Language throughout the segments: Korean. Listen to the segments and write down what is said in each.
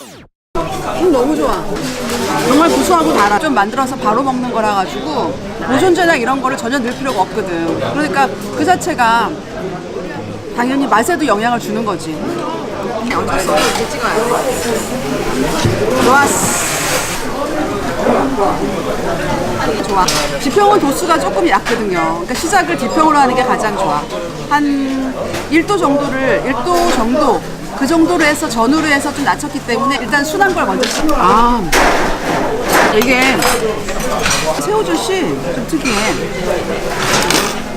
음, 너무 좋아. 정말 구수하고 달아. 좀 만들어서 바로 먹는 거라 가지고 보존제나 이런 거를 전혀 넣을 필요가 없거든. 그러니까 그 자체가 당연히 맛에도 영향을 주는 거지. 어쩔 수 없이 이렇게 찍어야 돼. 좋았어. 좋아. 지평은 도수가 조금 얕거든요. 그러니까 시작을 지평으로 하는 게 가장 좋아. 한 1도 정도를 1도 정도 그 정도로 해서 전후로 해서 좀 낮췄기 때문에 일단 순한 걸 먼저 씹. 아 이게 새우젓이 좀 특이해.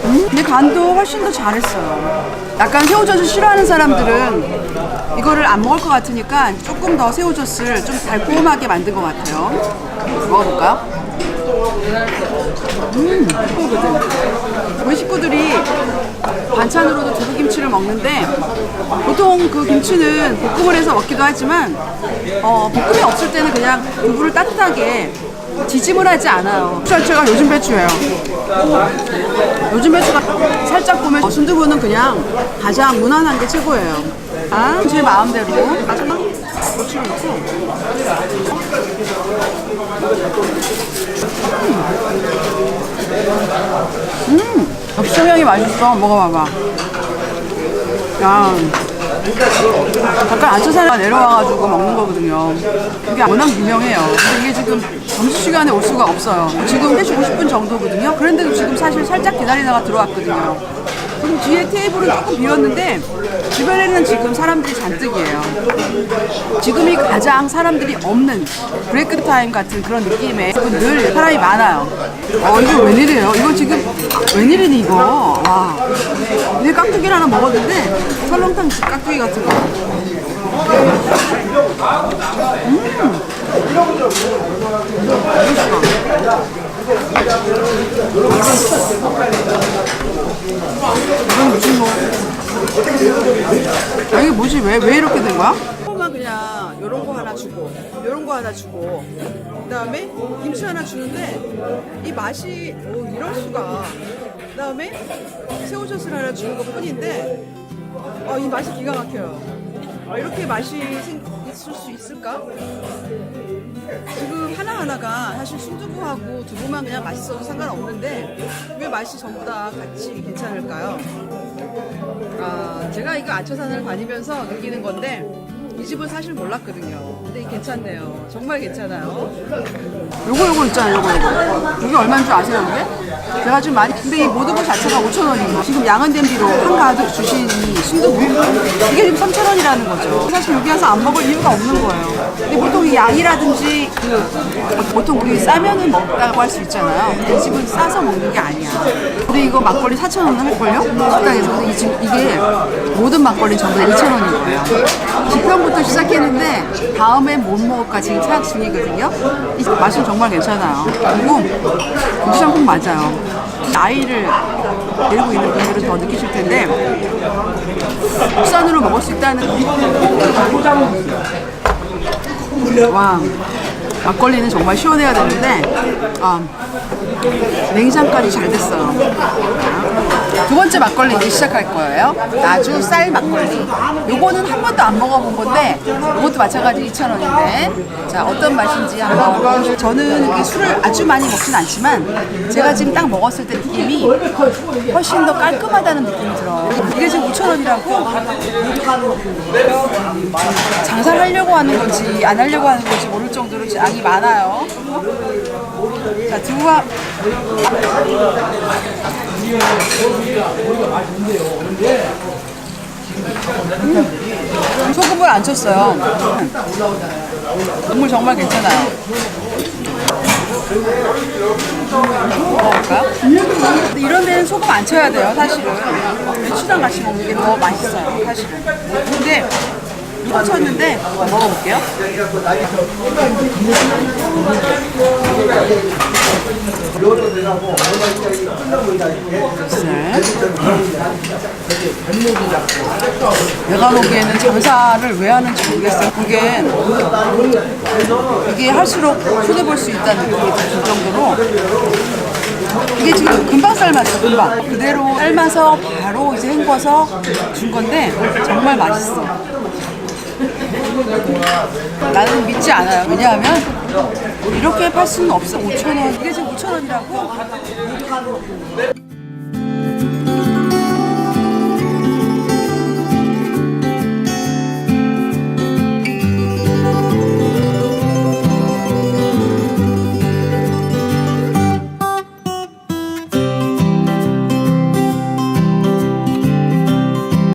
음, 근데 간도 훨씬 더 잘했어요. 약간 새우젓을 싫어하는 사람들은 이거를 안 먹을 것 같으니까 조금 더 새우젓을 좀 달콤하게 만든 것 같아요. 먹어볼까요? 음. 우리 식구들이 반찬으로도 두부김치를 먹는데 보통 그 김치는 볶음을 해서 먹기도 하지만 어, 볶음이 없을 때는 그냥 두부를 따뜻하게 지짐을 하지 않아요. 자체가 요즘 배추예요. 요즘 배추가 살짝 보면 어, 순두부는 그냥 가장 무난한 게 최고예요. 아, 제 마음대로 마지막 고추를 넣고 음, 역시 향이 맛있어. 먹어봐봐. 야, 잠깐 안초사가 내려와가지고 먹는 거거든요. 이게 워낙 유명해요. 근데 이게 지금 점심시간에 올 수가 없어요. 지금 3시 50분 정도거든요. 그런데도 지금 사실 살짝 기다리다가 들어왔거든요. 그리고 뒤에 테이블은 조금 비었는데 주변에는 지금 사람들이 잔뜩이에요. 지금이 가장 사람들이 없는 브레이크 타임 같은 그런 느낌에 늘 사람이 많아요. 어, 이거 웬일이에요? 이거 지금 웬일이니 이거? 와. 근데 깍두기를 하나 먹었는데 설렁탕 깍두기 같은 거. 이건 무슨 뭐? 아, 이게 뭐지? 왜, 왜 이렇게 된 거야? 조금만 그냥 요런 거 하나 주고, 요런 거 하나 주고, 그 다음에 김치 하나 주는데, 이 맛이, 오, 이럴 수가. 그 다음에 새우젓을 하나 주는 것 뿐인데, 어, 이 맛이 기가 막혀요. 아, 이렇게 맛이 생, 있을 수 있을까? 지금 하나하나가 사실 순두부하고 두부만 그냥 맛있어도 상관없는데 왜 맛이 전부 다 같이 괜찮을까요? 아, 제가 이거 아초산을 다니면서 느끼는 건데 이 집은 사실 몰랐거든요. 근데 괜찮네요. 정말 괜찮아요. 요거 요거 있잖아요. 요거 요거. 이게 얼마인 줄 아세요, 이게? 제가 지금 많이 근데 이 모두부 자체가 5천 원이고 지금 양은 냄비로 한 가득 주신 이 순두부 이게 지금 3천 원이라는 거죠. 사실 여기 와서 안 먹을 이유가 없는 거예요. 근데 보통 이 양이라든지 그 보통 우리 싸면은 먹다고 할 수 있잖아요. 근데 이 집은 싸서 먹는 게 아니야. 근데 이거 막걸리 4천 원 할걸요? 식당에서 이 집, 이게 모든 막걸리 전부 다 2천 원인 거예요. 지평부터 시작했는데 다음에 못 먹을까 지금 생각 중이거든요. 이 맛은 정말 괜찮아요. 그리고 고추장 국 맞아요. 나이를 데리고 있는 분들은 더 느끼실 텐데 국산으로 먹을 수 있다는 와 막걸리는 정말 시원해야 되는데 아, 냉장까지 잘 됐어요. 두 번째 막걸리 이제 시작할 거예요. 나주 쌀 막걸리. 요거는 한 번도 안 먹어본 건데 이것도 마찬가지 2,000원인데 자 어떤 맛인지 한번 저는 술을 아주 많이 먹진 않지만 제가 지금 딱 먹었을 때 느낌이 훨씬 더 깔끔하다는 느낌이 들어요. 이게 지금 5,000원이라고 장사를 하려고 하는 건지 안 하려고 하는 건지 모를 정도로 양이 많아요. 자, 두부와 음, 소금을 안 쳤어요. 국물 정말 괜찮아요. 먹어볼까요? 근데 이런 데는 소금 안 쳐야 돼요, 사실은. 배추랑 같이 먹는 게 더 맛있어요, 사실은. 근데 쳤는데 먹어볼게요. 네. 내가 보기에는 장사를 왜 하는지 모르겠어요. 그게 이게 할수록 손해 볼 수 있다는 느낌이 들 정도로 이게 지금 금방 삶았어, 금방. 그대로 삶아서 바로 이제 헹궈서 준 건데 정말 맛있어. 나는 믿지 않아요. 왜냐하면 이렇게 팔 수는 없어. 5천 원. 이게 지금 5천 원이라고?